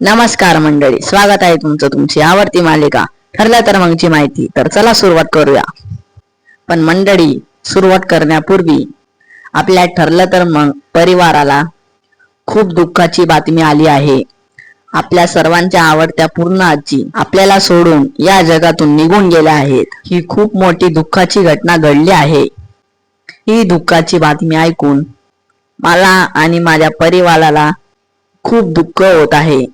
नमस्कार मंडळी स्वागत आहे तुमचं तुमची आवडती मालिका. ठरलं तर मगची माहिती. तर चला सुरुवात करूया. पण मंडळी सुरुवात करण्यापूर्वी आपल्या ठरलं तर मग परिवाराला खूप दुःखाची बातमी आली आहे. आपल्या सर्वांच्या आवडत्या पूर्ण आजी आपल्याला सोडून या जगातून निघून गेल्या आहेत. ही खूप मोठी दुःखाची घटना घडली आहे. ही दुःखाची बातमी ऐकून मला आणि माझ्या परिवाराला खूप दुःख होत आहे.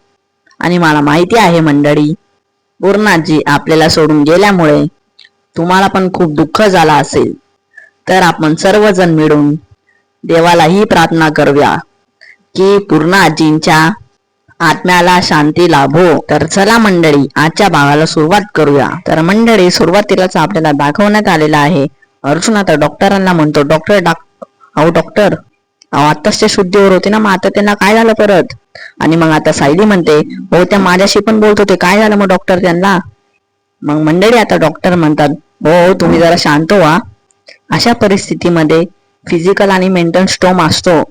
आणि मला माहिती आहे मंडळी पूर्णाजी आपल्याला सोडून गेल्यामुळे तुम्हाला पण खूप दुःख झाला असेल. तर आपण सर्वजण मिळून देवाला ही प्रार्थना करूया की पूर्ण आजींच्या आत्म्याला शांती लाभो. तर चला मंडळी आजच्या भागाला सुरुवात करूया. तर मंडळी सुरुवातीलाच आपल्याला दाखवण्यात आलेला आहे. अर्जुन आता डॉक्टरांना म्हणतो डॉक्टर डॉक्टर अहो डॉक्टर अहो आत्ताच ते शुद्धीवर होते ना मग आता त्यांना काय झालं परत? आणि मग आता सायली म्हणते हो त्या माझ्याशी पण बोलत होते. काय झालं मग डॉक्टर त्यांना? मग मंडळी आता डॉक्टर म्हणतात हो हो, तुम्ही जरा शांत व्हा. अशा परिस्थितीमध्ये फिजिकल आणि मेंटल स्टोम असतो.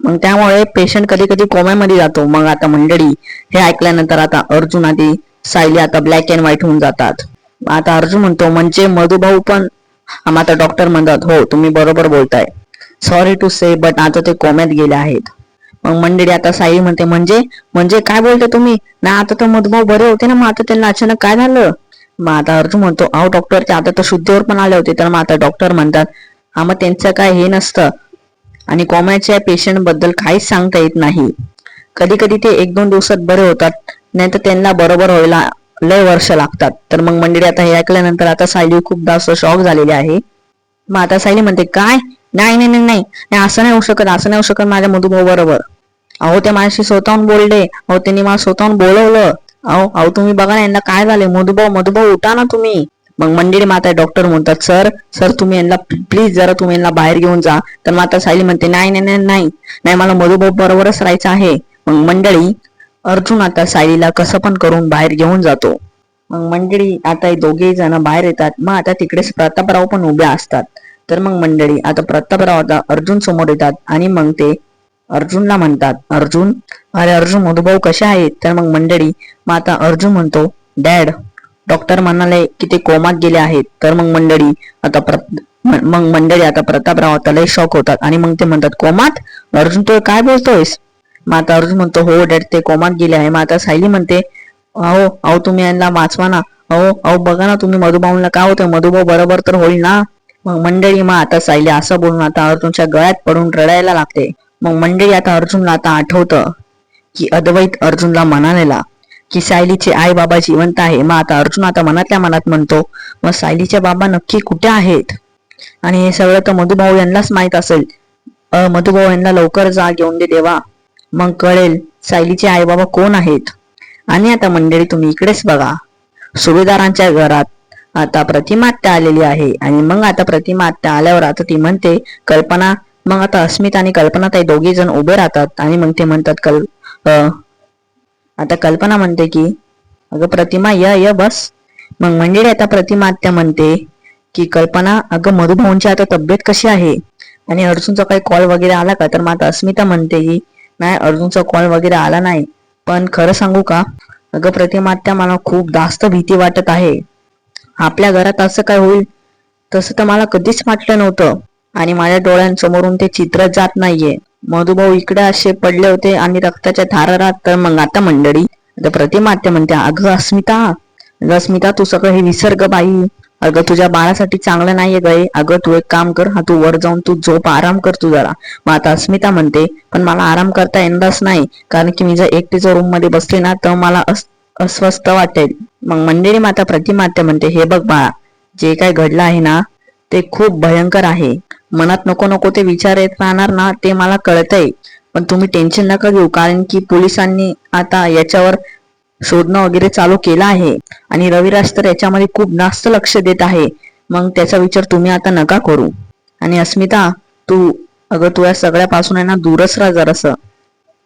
मग त्यामुळे पेशंट कधी कधी कोम्यामध्ये जातो. मग आता मंडळी हे ऐकल्यानंतर आता अर्जुन आधी सायली आता ब्लॅक अँड व्हाईट होऊन जातात. आता अर्जुन म्हणतो म्हणजे मधुभाऊ पण आता डॉक्टर म्हणतात हो तुम्ही बरोबर बोलताय. सॉरी टू से बट आता ते कोम्यात गेले आहेत. मग मंडळी आता साई म्हणते म्हणजे म्हणजे काय बोलते तुम्ही? ना आता तर मधुभाऊ बरे होते ना मग आता त्यांना अचानक काय झालं? मग आता अर्जुन म्हणतो अहो डॉक्टर ते आता तर शुद्धीवर पण आले होते तर मग आता डॉक्टर म्हणतात. हा मग त्यांचं काय हे नसतं. आणि कोमाच्या पेशंटबद्दल काहीच सांगता येत नाही. कधी कधी ते एक दोन दिवसात बरे होतात नाही तर त्यांना बरोबर व्हायला लय वर्ष लागतात. तर मग मंडळी आता हे ऐकल्यानंतर आता सायली खूप जास्त शॉक झालेली आहे. मग आता सायली म्हणते काय? नाही नाही नाही नाही नाही, असं नाही होऊ शकत असं नाही होऊ शकत माझ्या मधुभाऊ बरोबर. अहो ते माझ्याशी स्वतःहून बोलले. अहो त्यांनी मला स्वतःहून बोलवलं. अहो अहो तुम्ही बघा ना यांना काय झाले मधुभाऊ मधुभाऊ उठा ना तुम्ही. मग मंडळी माता डॉक्टर म्हणतात सर सर तुम्ही यांना प्लीज जरा तुम्ही यांना बाहेर घेऊन जा. तर माता सायली म्हणते नाही नाही नाही नाही. नाही मला मधुभाऊ बरोबरच राहायचं आहे. मग मंडळी अर्जुन आता सायलीला कसं पण करून बाहेर घेऊन जातो. मग मंडळी आता दोघे दोघेही जण बाहेर येतात. मग आता तिकडेच प्रतापराव पण उभे असतात. तर मग मंडळी आता प्रतापराव आता अर्जुन समोर येतात आणि मग ते अर्जुनला म्हणतात अर्जुन अरे अर्जुन मधुभाऊ कसे आहेत? तर मग मंडळी मग आता अर्जुन म्हणतो डॅड डॉक्टर म्हणाले की ते कोमात गेले आहेत. तर मग मंडळी आता मग मंडळी आता प्रतापराव आता लय शॉक होतात आणि मग ते म्हणतात कोमात? अर्जुन तो काय बोलतोयस? मग आता अर्जुन म्हणतो हो डॅड ते कोमात गेले आहे. मग आता सायली म्हणते अहो अहो तुम्ही यांना वाचवा ना. अहो अहो बघा ना तुम्ही मधुभाऊला काय होतं? मधुभाऊ बरोबर तर होईल ना. मग मंडळी मग आता सायली असं बोलून आता अर्जुनच्या गळ्यात पडून रडायला लागते. मग म्हणजे आता अर्जुनला आता आठवतं की अद्वैत अर्जुनला म्हणालेला की सायलीचे आई बाबा जिवंत आहे. मग आता अर्जुन आता मनातल्या मनात म्हणतो मग सायलीचे बाबा नक्की कुठे आहेत? आणि हे सगळं तर मधुभाऊ यांनाच माहीत असेल. अ मधुभाऊ यांना लवकर जा घेऊन दे देवा. मग कळेल सायलीचे आई बाबा कोण आहेत. आणि आता मंडळी तुम्ही इकडेच बघा. सुभेदारांच्या घरात आता प्रतिमा आत्या आलेली आहे. आणि मग आता प्रतिमा आत्या आल्यावर आता ती म्हणते कल्पना मग आता अस्मिता आणि कल्पना ताई दोघे जण उभे राहतात आणि मग ते म्हणतात कल आता कल्पना म्हणते की अगं प्रतिमा य य बस. मग मंदिर आता प्रतिमा आत्या म्हणते की कल्पना अगं मधुभाऊंची आता तब्येत कशी आहे? आणि अर्जुनचा काही कॉल वगैरे आला का? तर मग आता अस्मिता म्हणते की नाही अर्जुनचा कॉल वगैरे आला नाही. पण खरं सांगू का? अगं प्रतिमा आत्या मला खूप जास्त भीती वाटत आहे. आपल्या घरात असं काय होईल? तसं तर मला कधीच वाटलं नव्हतं. आणि माझ्या डोळ्यांसमोरून ते चित्र जात नाहीये. मधुभाऊ इकडे असे पडले होते आणि रक्ताच्या धारा राहत तर मग आता मंडळी आता प्रतिमा आत्या म्हणते अगं अस्मिता अगं अस्मिता तू सगळं हे विसर्ग बाई. अगं तुझ्या बाळासाठी चांगलं नाहीये गय अगं तू एक काम कर हा तू वर जाऊन तू झोप आराम कर तू जरा. मग आता अस्मिता म्हणते पण मला आराम करता येणारच नाही. कारण की मी जर एकटीच्या रूममध्ये बसले ना तर मला अस- अस्वस्थ वाटेल. मग मंदिरी माता प्रतिमात्या म्हणते हे बघ बाळा जे काय घडलं आहे ना ते खूप भयंकर आहे. मनात नको नको ते विचार येत राहणार ना ते मला कळतंय. पण तुम्ही टेन्शन नका घेऊ कारण की पोलिसांनी आता याच्यावर शोधणं वगैरे चालू केलं आहे. आणि रविराज तर याच्यामध्ये खूप जास्त लक्ष देत आहे. मग त्याचा विचार तुम्ही आता नका करू. आणि अस्मिता तू अगं तुझ्या सगळ्यापासून आहे ना दूरच राहा जरासं.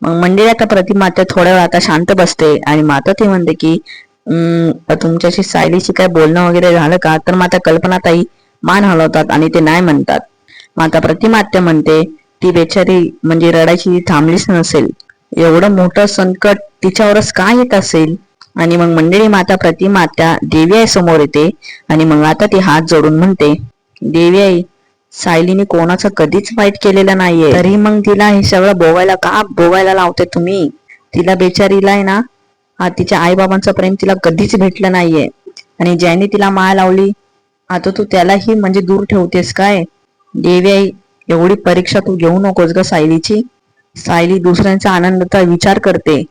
मग म्हणजे आता प्रतिमा त्या थोड्या वेळ आता शांत बसते. आणि माता ते म्हणते की "अं, तुमच्याशी सायलीशी काय बोलणं वगैरे झालं का? तर माता कल्पनाताई मान हलवतात आणि ते नाही म्हणतात. माता प्रतिमात्य म्हणते ती बेचारी म्हणजे रडायची थांबलीच नसेल. एवढं मोठं संकट तिच्यावरच का येत असेल? आणि मग मंडळी माता प्रतिमात्या देवी आई समोर येते आणि मग आता ती हात जोडून म्हणते देवी आई सायलीने कोणाचं कधीच वाईट केलेलं नाहीये. तरी मग तिला हे सगळं बोवायला का बोवायला लावते तुम्ही? तिला बेचारीला आहे ना हा तिच्या आईबाबांचं प्रेम तिला कधीच भेटलं नाहीये. आणि ज्याने तिला माया लावली आता तू त्यालाही म्हणजे दूर ठेवतेस काय? देवी आई एवढी परीक्षा तू घेऊ नकोस ग सायलीची. सायली दुसऱ्यांचा आनंदाचा विचार करते.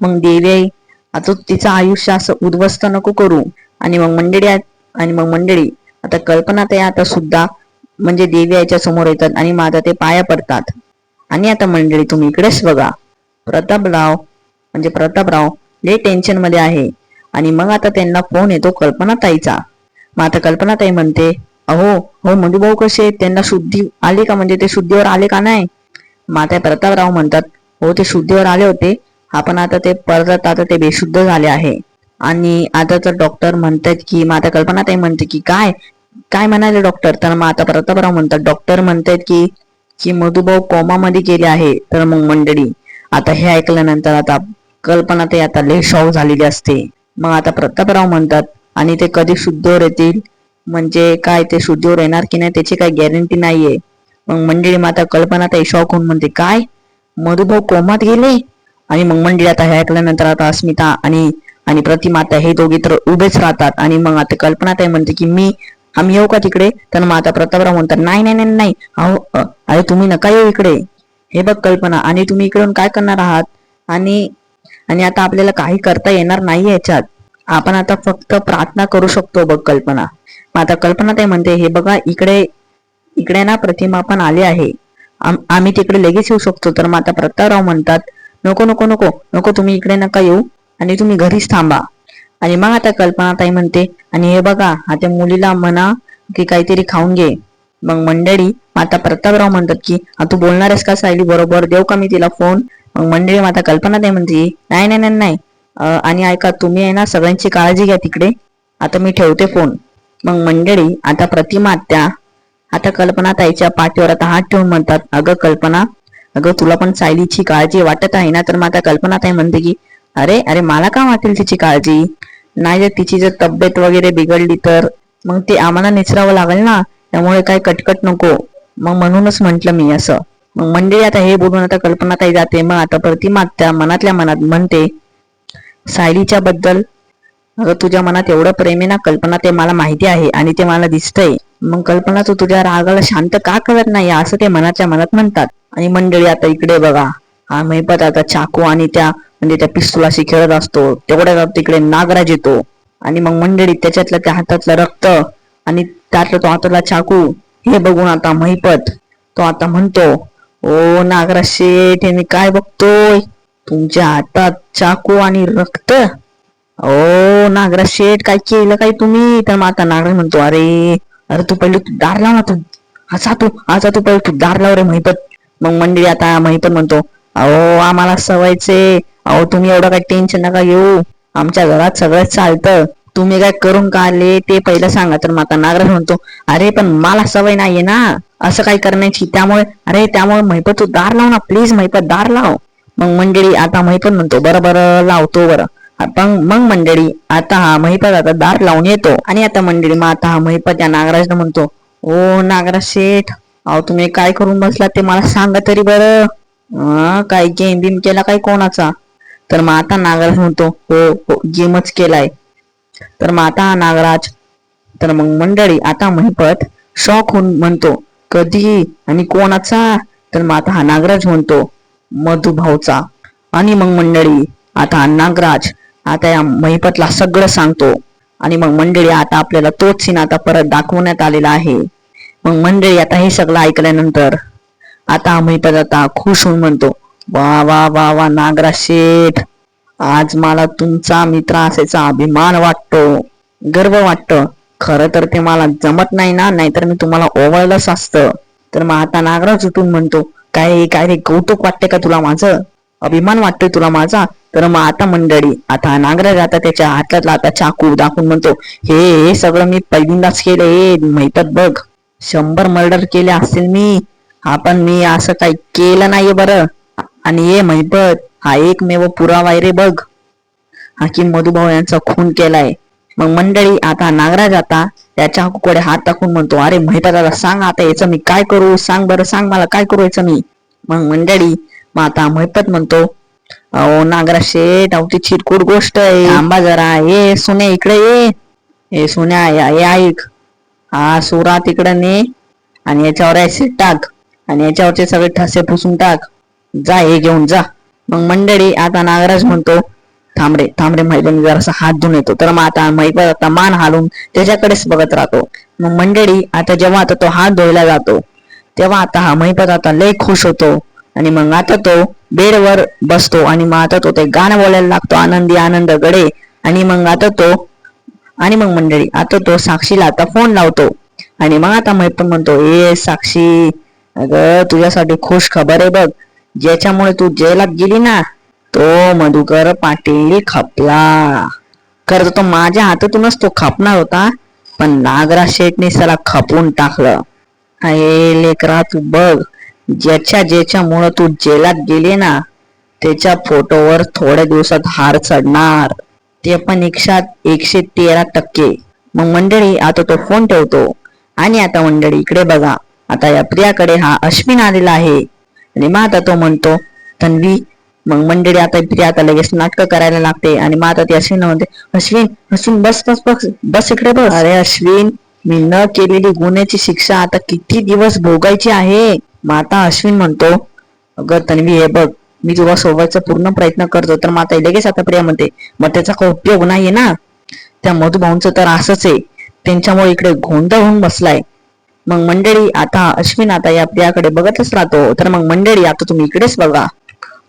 मग देवी आई आता तिचं आयुष्य असं उद्ध्वस्त नको करू. आणि मग मंडळी आणि मग मंडळी आता कल्पना ते आता सुद्धा म्हणजे देवी आईच्या समोर येतात आणि माझा ते पाया पडतात. आणि आता मंडळी तुम्ही इकडेच बघा. प्रतापराव म्हणजे प्रतापराव ले टेन्शनमध्ये आहे. आणि मग आता त्यांना फोन येतो कल्पना ताईचा. मग आता कल्पना ताई म्हणते अहो हो मधुभाऊ कसे आहेत? त्यांना शुद्धी आली का? म्हणजे ते शुद्धीवर आले का नाही? माता प्रतापराव म्हणतात हो ते शुद्धीवर आले होते. आपण आता ते परत आता ते बेशुद्ध झाले आहे. आणि आता तर डॉक्टर म्हणतात की माता कल्पना ताई म्हणते की काय? काय म्हणाले डॉक्टर तर मग आता प्रतापराव म्हणतात डॉक्टर म्हणतात की की मधुभाऊ कोमामध्ये गेले आहे. तर मग मंडळी आता हे ऐकल्यानंतर आता कल्पना ते आता लय झालेली असते. मग आता प्रतापराव म्हणतात आणि ते कधी शुद्धीवर येतील? म्हणजे काय ते शुद्धीवर येणार की नाही त्याची काही गॅरंटी नाहीये. मग मंडळी माता कल्पना ताई शॉक होऊन म्हणते काय? मधुभाऊ कोमात गेले? आणि मग मंडळी आता हे ऐकल्यानंतर आता अस्मिता आणि आणि प्रतिमाता हे दोघे तर उभेच राहतात. आणि मग आता कल्पना ताई म्हणते की मी आम्ही येऊ का तिकडे? तर मग आता प्रतापराव म्हणतात नाही नाही नाही नाही. अहो अरे तुम्ही नका येऊ इकडे. हे बघ कल्पना आणि तुम्ही इकडून काय करणार आहात? आणि आणि आता आपल्याला काही करता येणार नाही याच्यात. आपण आता फक्त प्रार्थना करू शकतो बघ कल्पना. मग आता कल्पना म्हणते हे बघा इकडे इकडे ना प्रतिमा पण आली आहे. आम्ही तिकडे लगेच येऊ शकतो. तर मग आता प्रतापराव म्हणतात नको नको नको नको तुम्ही इकडे नका येऊ आणि तुम्ही घरीच थांबा. आणि मग आता कल्पना ताई म्हणते आणि हे बघा आता मुलीला म्हणा की काहीतरी खाऊन घे. मग मंडळी माता प्रतापराव म्हणतात की तू बोलणार आहेस का सायली? बरोबर देऊ का मी तिला फोन मग मंडळी माता कल्पना ताई म्हणते नाही नाही नाही नाही. आणि ऐका तुम्ही आहे ना सगळ्यांची काळजी घ्या तिकडे. आता मी ठेवते फोन मग मंडळी आता प्रतिमा आत्या आता कल्पना ताईच्या पाठीवर आता हात ठेवून म्हणतात अगं कल्पना अगं तुला पण सायलीची काळजी वाटत आहे ना? तर मग आता कल्पना ताई म्हणते की अरे अरे मला का वाटेल तिची काळजी? नाही जर तिची जर तब्येत वगैरे बिघडली तर? मग ते आम्हाला निचरावं लागेल ना? त्यामुळे काय कटकट नको. मग म्हणूनच म्हंटल मी असं. मग मंडळी आता हे बोलून आता कल्पना ताई जाते. मग आता प्रतिमा त्या मनातल्या मनात म्हणते सायलीच्या बद्दल अगं तुझ्या मनात एवढं प्रेम आहे ना कल्पना ते मला माहिती आहे आणि ते मला दिसतंय. मग कल्पना तू तुझ्या रागाला शांत का करत नाही असं ते मनाच्या मनात म्हणतात. आणि मंडळी आता इकडे बघा. हा महिपत आता चाकू आणि त्या म्हणजे त्या पिस्तुलाशी खेळत असतो. तेवढ्या तिकडे नागराज येतो. आणि मग मंडळी त्याच्यातलं त्या हातातलं रक्त आणि त्यातलं तो हातातला चाकू हे बघून आता महिपत तो आता म्हणतो ओ नागराज शेठ हे मी काय बघतोय? तुमच्या हातात चाकू आणि रक्त ओ नागराज शेठ काय केलं काय तुम्ही? तर मग आता नागराज म्हणतो अरे अरे तू पहिले तू दार लाव ना तू. असा तू असा तू पहिले तू दार लाव रे महिपत. मग मंडळी आता महिपत म्हणतो अहो आम्हाला सवयचे. अहो तुम्ही एवढं काय टेन्शन नका घेऊ. आमच्या घरात सगळं चालतं. तुम्ही काय करून का आले ते पहिलं सांगा. तर माता नागराज म्हणतो अरे पण मला सवय नाहीये ना. असं काही करण्याची. त्यामुळे अरे त्यामुळे महिपत तू दार लाव ना. प्लीज महिपत दार लाव. मग मंडळी आता महिपत म्हणतो बरं बरं लावतो बरं. मग मंडळी आता हा महिपत आता दार लावून येतो. आणि आता मंडळी मग आता हा महिपत या नागराजला म्हणतो ओ नागराज शेठ अहो तुम्ही काय करून बसला ते मला सांगा तरी बरं. काय गेम बिम केला काय कोणाचा? तर मग आता नागराज म्हणतो हो हो गेमच केलाय. तर मग आता हा नागराज तर मग मंडळी आता महिपत शॉक होऊन म्हणतो कधी आणि कोणाचा? तर मग आता हा नागराज म्हणतो मधुभाऊचा. आणि मग मंडळी आता हा नागराज आता या महिपतला सगळं सांगतो. आणि मग मंडळी आता आपल्याला तोच सीन आता परत दाखवण्यात आलेला आहे. मग मंडळी आता हे सगळं ऐकल्यानंतर आता महिपत आता खुश होऊन म्हणतो वा वा वा वा नागरा शेठ आज मला तुमचा मित्र असायचा अभिमान वाटतो गर्व वाटत. खरं तर ते मला जमत नाही ना नाहीतर मी तुम्हाला ओवळलंच असतं. तर मग आता नागराज उठून म्हणतो काय काय रे कौतुक वाटते का तुला माझं? अभिमान वाटतोय तुला माझा? तर मग आता मंडळी आता नागराज आता त्याच्या हातातला आता चाकू दाखवून म्हणतो हे हे सगळं मी पहिल्यांदाच केलं हे माहितात बघ. शंभर मर्डर केले असतील मी. आपण मी असं काही केलं नाहीये बरं. आणि ये महिपत हा एकमेव पुरावा आहे रे बघ. हाकीम मधुभाऊ यांचा खून केलाय. मग मंडळी आता नागराज आता त्याच्या हाकुकडे हात टाकून म्हणतो अरे महिपत आता सांग आता याचं मी काय करू? सांग बरं सांग मला काय करू याचं मी. मग मंडळी मग आता महिपत म्हणतो अहो नागराज शेठ अहो ती चिरकुट गोष्ट आहे. आंबा जरा. ये सुने इकडे ये. ए सुन्या या ये ऐक. हा सुरा तिकडं ने. आणि याच्यावर ऍसिड टाक. आणि याच्यावरचे सगळे ठसे पुसून टाक. जा हे घेऊन जा. मग मंडळी आता नागराज म्हणतो थांबरे थांबरे महिबन जरासा हात धुवून येतो. तर मग आता महिबन आता मान हालून त्याच्याकडेच बघत राहतो. मग मंडळी आता जेव्हा आता तो हात धुवायला जातो तेव्हा आता हा महिपत आता लय खुश होतो. आणि मग आता तो बेडवर बसतो आणि मग आता तो ते गाणं बोलायला लागतो आनंदी आनंद गडे आणि मग आता तो आणि मग मंडळी आता तो साक्षीला आता फोन लावतो. आणि मग आता पण म्हणतो ए साक्षी अगं तुझ्यासाठी खुश खबर आहे बघ. ज्याच्यामुळे तू जेलात गेली ना तो मधुकर पाटील खपला. खरं तर तो माझ्या हातातूनच तो खपणार होता पण नागराज शेठने सला खपून टाकलं. अरे लेकरा तू बघ. ज्याच्या ज्याच्यामुळं तू जेलात गेले ना त्याच्या फोटोवर थोड्या दिवसात हार चढणार. ते पण एकशात एकशे तेरा टक्के. मग मंडळी आता तो फोन ठेवतो. आणि आता मंडळी इकडे बघा. आता या प्रियाकडे हा अश्विन आलेला आहे. आणि मग आता तो म्हणतो तन्वी. मग मंडळी आता प्रिया आता लगेच नाटकं करायला लागते. आणि मग आता ती अश्विन म्हणते अश्विन अश्विन बस बस बस बस इकडे बस. अरे अश्विन मी न केलेली गुन्ह्याची शिक्षा आता किती दिवस भोगायची आहे? माता अश्विन म्हणतो अगं तन्वी हे बघ मी तुला सोबतचा पूर्ण प्रयत्न करतो तर माता लगेच आता प्रिया म्हणते मग त्याचा काही उपयोग नाहीये ना? त्या मधुभाऊंचं तर असंच आहे. त्यांच्यामुळे इकडे गोंधळ होऊन बसलाय. मग मंडळी आता अश्विन आता या प्रियाकडे बघतच राहतो. तर मग मंडळी आता तुम्ही इकडेच बघा.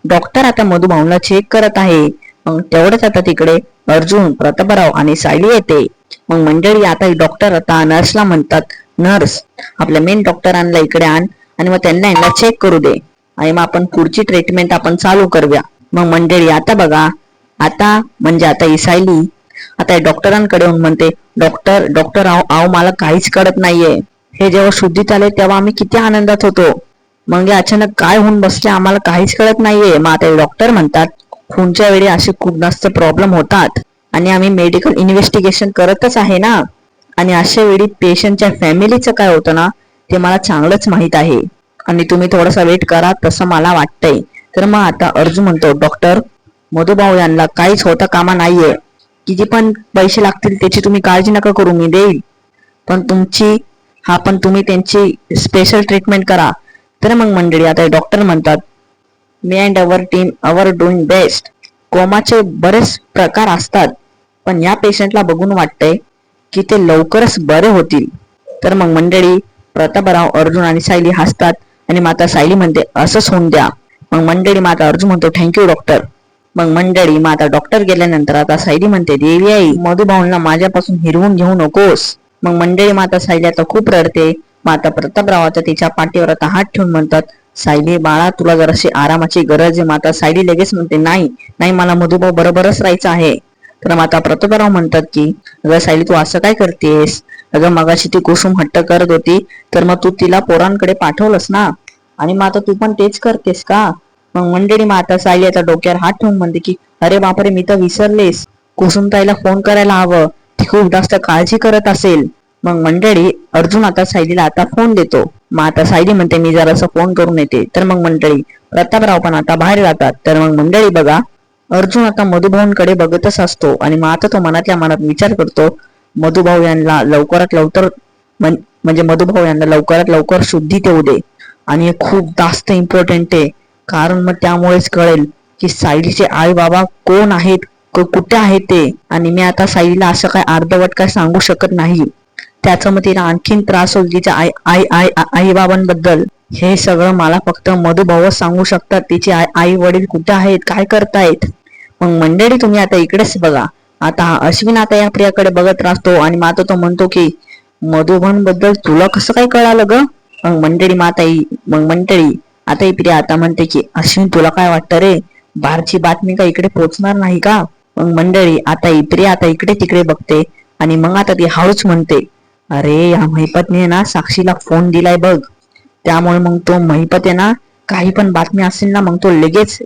डॉक्टर आता मधुभाऊला चेक करत आहे. मग तेवढंच आता तिकडे अर्जुन प्रतापराव आणि सायली येते. मग मंडळी आता डॉक्टर आता नर्सला म्हणतात. नर्स आपल्या मेन डॉक्टरांना इकडे आण. आणि मग त्यांना यांना चेक करू दे. आणि मग आपण पुढची ट्रीटमेंट आपण चालू करूया. मग मंडळी आता बघा. आता म्हणजे आता इसायली आता डॉक्टरांकडे येऊन म्हणते डॉक्टर डॉक्टर आओ आहो मला काहीच कळत नाहीये. हे जेव्हा शुद्धीत आले तेव्हा आम्ही किती आनंदात होतो. मग अचानक काय होऊन बसले आम्हाला काहीच कळत नाहीये. मग आता डॉक्टर म्हणतात खूनच्या वेळी असे खूप जास्त प्रॉब्लेम होतात. आणि आम्ही मेडिकल इन्व्हेस्टिगेशन करतच आहे ना. आणि अशा वेळी पेशंटच्या फॅमिलीचं काय होतं ना ते मला चांगलंच माहीत आहे. आणि तुम्ही थोडासा वेट करा तसं मला वाटतंय. तर मग आता अर्जुन म्हणतो डॉक्टर मधुभाऊ यांना काहीच होता कामा नाहीये. किती पण पैसे लागतील त्याची तुम्ही काळजी नका करू मी देईल. पण तुमची हा पण तुम्ही त्यांची स्पेशल ट्रीटमेंट करा. तर मग मंडळी आता डॉक्टर म्हणतात मी and our team our doing best कोमाचे बरेच प्रकार असतात पण या पेशंटला बघून वाटतंय की ते लवकरच बरे होतील. तर मग मंडळी प्रतापराव अर्जुन आणि सायली हसतात. आणि माता सायली म्हणते असंच होऊन द्या. मग मंडळी माता अर्जुन म्हणतो थँक्यू डॉक्टर मग मंडळी माता डॉक्टर गेल्यानंतर आता सायली म्हणते देवी आई मधुभाऊंना माझ्यापासून हिरवून घेऊ नकोस. मग मंडळी माता सायली आता खूप रडते. माता प्रतापराव आता तिच्या पाठीवर आता हात ठेवून म्हणतात सायली बाळा तुला जराशी आरामाची गरज आहे. माता सायली लगेच म्हणते नाही नाही मला मधुभाऊ बरोबरच राहायचं आहे. तर माता प्रतापराव म्हणतात की अगं सायली तू असं काय करतेस? अगं मगाशी ती कुसुम हट्ट करत होती तर मग तू तिला पोरांकडे पाठवलंस ना? आणि मग आता तू पण तेच करतेस का? मग मंडळी माता सायली आता डोक्यावर हात ठेवून म्हणते की अरे बापरे मी तर विसरलेस. कुसुमताईला फोन करायला हवं. ती खूप जास्त काळजी करत असेल. मग मंडळी अर्जुन आता सायलीला आता फोन देतो. मग आता सायली म्हणते मी जरासा फोन करून येते. तर मग मंडळी प्रतापराव पण आता बाहेर जातात. तर मग मंडळी बघा अर्जुन आता मधुभाऊंकडे बघतच असतो. आणि मग आता तो मनातल्या मनात विचार करतो मधुभाऊ यांना लवकरात लवकर म्हणजे मधुभाऊ यांना लवकरात लवकर शुद्धी देऊ दे. आणि हे खूप जास्त इम्पॉर्टंट आहे. कारण मग त्यामुळेच कळेल की साईलीचे आई बाबा कोण आहेत कुठे आहेत ते. आणि मी आता साईला असं काय अर्धवट काय सांगू शकत नाही. त्याचं मग तिला आणखीन त्रास होईल तिच्या आई आई आई आई बाबांबद्दल हे सगळं मला फक्त मधुभावच सांगू शकतात. तिचे आई आई वडील कुठे आहेत काय करतायत? मग मंडळी तुम्ही आता इकडेच बघा. आता अश्विन आता या प्रियाकडे बघत राहतो आणि मग आता तो म्हणतो की मधुबनबद्दल तुला कसं काय कळालं ग? मग मंडळी माता मग मंडळी आता ही प्रिया आता म्हणते की अश्विन तुला काय वाटतं रे? बाहेरची बातमी का इकडे पोहोचणार नाही का? मग मंडळी आता ही प्रिया आता इकडे तिकडे बघते आणि मग आता ती हळूच म्हणते अरे या महिपतने ना साक्षीला फोन दिलाय बघ. त्यामुळे मग तो महिपत आहे ना काही पण बातमी असेल ना मग तो लगेच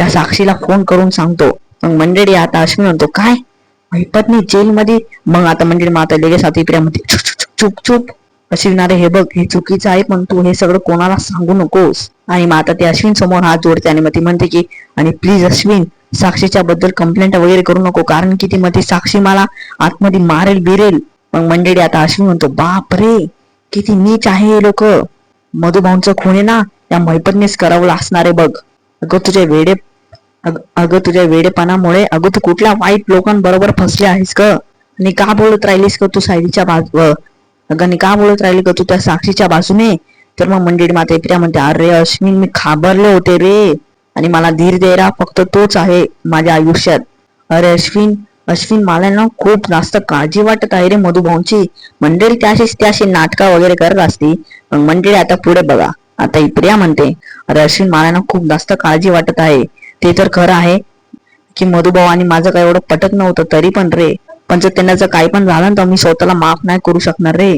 या साक्षीला फोन करून सांगतो. मग मंडळी आता अश्विन म्हणतो काय? माझी पत्नी जेलमध्ये मग आता म्हणजे मग आता लगेच आता इकडे "चुप, चुप, अश्विनारे हे बघ हे चुकीचं आहे पण तू हे सगळं कोणाला सांगू नकोस. आणि मग आता ते अश्विन समोर हात जोडते आणि मग ती म्हणते की आणि प्लीज अश्विन साक्षीच्या बद्दल कंप्लेंट वगैरे करू नको कारण की ती मध्ये साक्षी मला आतमध्ये मारेल बिरेल. मग मंडळी आता अश्विन म्हणतो बाप रे किती नीच आहे हे लोक. मधुभाऊंचं खून आहे ना त्या मैपतनेच करावं असणार आहे बघ. अगं तुझे वेडे अगं तुझ्या वेडेपणामुळे अगं तू कुठल्या वाईट लोकांबरोबर फसले आहेस ग? आणि का बोलत राहिलीस का तू सायलीच्या बाजू अगं आणि का बोलत राहिली का तू त्या साक्षीच्या बाजूने? तर मग मंडळी माता प्रिया म्हणते अरे अश्विन मी खाबरले होते रे. आणि मला धीर द्यायला फक्त तोच आहे माझ्या आयुष्यात. अरे अश्विन अश्विन मला ना खूप जास्त काळजी वाटत आहे रे मधुभाऊंची. मंडळी त्याशीच त्याशी नाटका वगैरे करत असती. मग मंडळी आता पुढे बघा. आता ही प्रिया म्हणते अरे अश्विन मला ना खूप जास्त काळजी वाटत आहे. ते तर खरं आहे की मधुभाऊ आणि माझं काय एवढं पटत नव्हतं तरी पण रे. पण जर त्यांना जर काही पण झालं तर मी स्वतःला माफ नाही करू शकणार रे.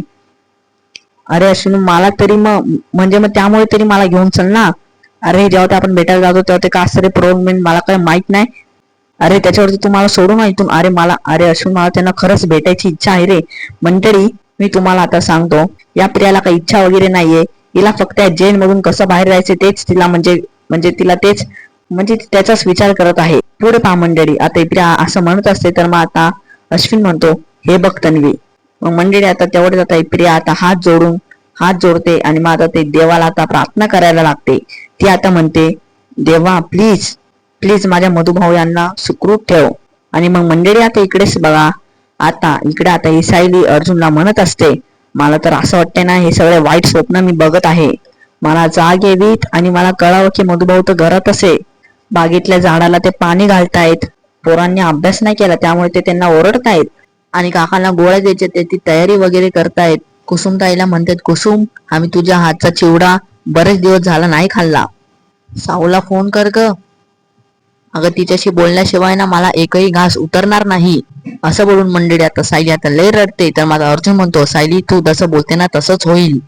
अरे अश्विन मला तरी मग म्हणजे मग त्यामुळे तरी मला घेऊन चल ना. अरे जेव्हा ते आपण भेटायला जातो तेव्हा ते का असतं रे प्रॉब्लेम मला काही माहीत नाही. अरे त्याच्यावरती तुम्हाला सोडू ना इथून अरे मला अरे अश्विन मला त्यांना खरंच भेटायची इच्छा आहे रे. मंडळी मी तुम्हाला आता सांगतो या प्रियाला काही इच्छा वगैरे नाहीये. हिला फक्त या जेल मधून कसं बाहेर जायचं तेच तिला म्हणजे म्हणजे तिला तेच म्हणजे त्याचाच विचार करत आहे. पुढे पहा मंडळी आता प्रिया असं म्हणत असते तर मग आता अश्विन म्हणतो हे बघ तन्वी. मग मंडळी आता तेवढे आता प्रिया आता हात जोडून हात जोडते आणि मग आता ते देवाला आता प्रार्थना करायला लागते. ती आता म्हणते देवा प्लीज प्लीज माझ्या मधुभाऊ यांना सुखरूप ठेव. आणि मग मंडळी आता इकडेच बघा आता इकडे आता ही सायली अर्जुनला म्हणत असते मला तर असं वाटते ना हे सगळे वाईट स्वप्न मी बघत आहे. मला जाग येवीत आणि मला कळावं की मधुभाऊ तर घरात असे. बागेतल्या झाडाला ते पाणी घालतायत. पोरांनी अभ्यास नाही केला त्यामुळे ते त्यांना ओरडतायत. आणि काकांना गोळ्या द्यायच्या ते ती तयारी वगैरे करतायत. कुसुम ताईला म्हणतात कुसुम आम्ही तुझ्या हातचा चिवडा बरेच दिवस झाला नाही खाल्ला. साऊला फोन कर ग. अगं तिच्याशी बोलण्याशिवाय ना मला एकही घास उतरणार नाही. असं बोलून मंडळी आता सायली आता लय रडते. तर माझा अर्जुन म्हणतो सायली तू जसं बोलते ना तसंच होईल.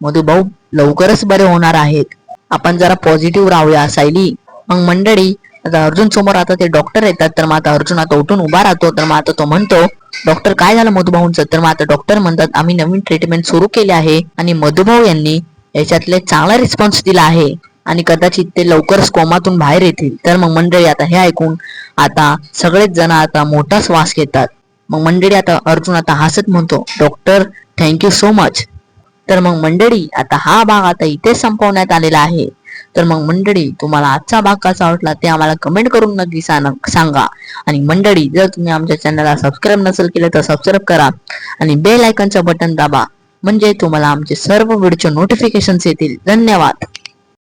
मधुभाऊ लवकरच बरे होणार आहेत. आपण जरा पॉझिटिव्ह राहूया सायली. मग मंडळी आता अर्जुन समोर आता ते डॉक्टर येतात तर मग आता अर्जुन आता उठून उभा राहतो तर मग आता तो म्हणतो डॉक्टर काय झालं मधुभाऊंचं? तर मग आता डॉक्टर म्हणतात आम्ही नवीन ट्रीटमेंट सुरू केले आहे आणि मधुभाऊ यांनी याच्यातले चांगला रिस्पॉन्स दिला आहे आणि कदाचित ते लवकरच कोमातून बाहेर येतील. तर मग मंडळी आता हे ऐकून आता सगळेच जण आता मोठा श्वास घेतात. मग मंडळी आता अर्जुन आता हसत म्हणतो डॉक्टर थँक्यू सो मच तर मग मंडळी आता हा भाग आता इथे संपवण्यात आलेला आहे. तर मग मंडळी तुम्हाला आजचा भाग कसा वाटला ते आम्हाला कमेंट करून नक्की सांग- सांगा. आणि मंडळी जर तुम्ही आमच्या चॅनलला सबस्क्राईब नसेल केलं तर सबस्क्राईब करा आणि बेल आयकनचं बटन दाबा. म्हणजे तुम्हाला आमचे सर्व व्हिडिओचे नोटिफिकेशन्स येतील. धन्यवाद.